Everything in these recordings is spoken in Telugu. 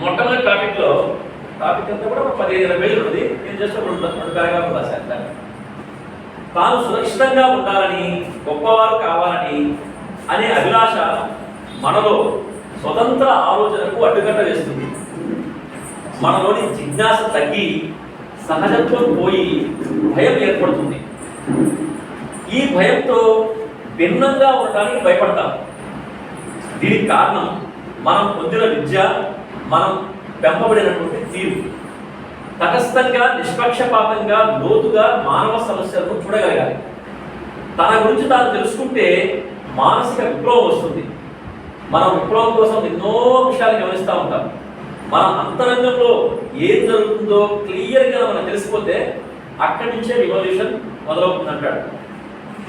మొట్టమొదటి టాపిక్లో టాపిక్ అంతా కూడా పదిహేను ఇరవై పేజీలు ఉంది. నేను జస్ట్ రెండు రెండు రాశాను. దాన్ని. తాను సురక్షితంగా ఉండాలని గొప్పవారు కావాలని అనే అభిలాష మనలో స్వతంత్ర ఆలోచనకు అడ్డుకట్ట వేస్తుంది. మనలోని జిజ్ఞాస తగ్గి సహజత్వం పోయి భయం ఏర్పడుతుంది. ఈ భయంతో భిన్నంగా ఉండడానికి భయపడతాం. దీనికి కారణం మనం పొందిన విద్య మనం పెంపబడినటువంటి తీరు. తటస్థంగా నిష్పక్షపాతంగా లోతుగా మానవ సమస్యలను చూడగలగాలి. తన గురించి తాను తెలుసుకుంటే మానసిక విప్లవం వస్తుంది. మనం విప్లవం కోసం ఎన్నో విషయాలు గమనిస్తూ ఉంటాం. మన అంతరంగంలో ఏం జరుగుతుందో క్లియర్గా మనం తెలిసిపోతే అక్కడి నుంచే రివల్యూషన్ మొదలవుతుంది అంటాడు.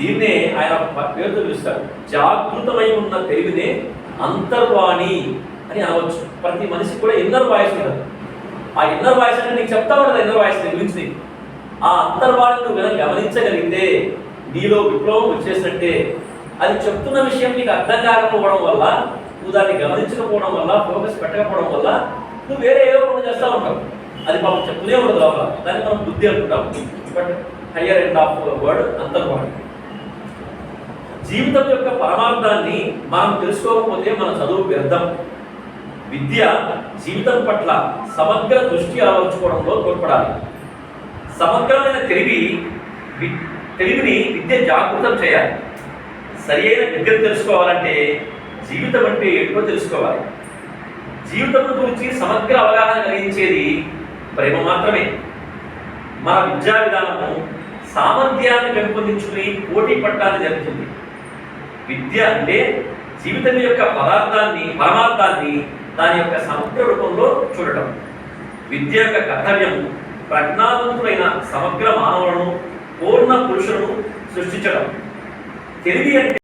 దీన్నే ఆయన ప- పేరుతో పిలుస్తాడు జాగృతమై ఉన్న తెలివినే అంతర్వాణి అని అనవచ్చు. ప్రతి మనిషికి కూడా ఇన్నర్ వాయిస్ ఉంటుంది. ఆ ఇన్నర్ వాయిస్ అంటే నీకు చెప్తా ఉండదు ఇన్నర్ వాయిస్ నీ గురించి. ఆ అంతర్వాణి నువ్వు కనుక గమనించగలిగితే నీలో విప్లవం వచ్చేసినట్టే. అది చెప్తున్న విషయం నీకు అర్థం కాకపోవడం వల్ల నువ్వు దాన్ని గమనించకపోవడం వల్ల ఫోకస్ పెట్టకపోవడం వల్ల నువ్వు వేరే ఏదో పనులు చేస్తూ ఉంటావు. అది పాపం చెప్తూనే ఉండదు లోపల. దాన్ని మనం బుద్ధి అనుకుంటాం but higher end of word అంతర్వాణి. జీవితం యొక్క పరమార్థాన్ని మనం తెలుసుకోకపోతే మన చదువు వ్యర్థం. విద్య జీవితం పట్ల సమగ్ర దృష్టి ఆలోచించుకోవడంలో తోడ్పడాలి. సమగ్రమైన తెలివి తెలివిని విద్య జాగృతం చేయాలి. సరి అయిన విద్య తెలుసుకోవాలంటే జీవితం అంటే ఏంటో తెలుసుకోవాలి. జీవితం గురించి సమగ్ర అవగాహన కలిగించేది ప్రేమ మాత్రమే. మన విద్యా విధానము సామర్థ్యాన్ని పెంపొందించుకుని పోటీ పట్టాన్ని జరుగుతుంది. విద్య అంటే జీవితం యొక్క పదార్థాన్ని పరమార్థాన్ని దాని యొక్క సమగ్ర రూపంలో చూడటం. విద్య యొక్క కర్తవ్యం ప్రజ్ఞావంతులైన సమగ్ర మానవులను పూర్ణ పురుషులను సృష్టించడం. తెలివి అంటే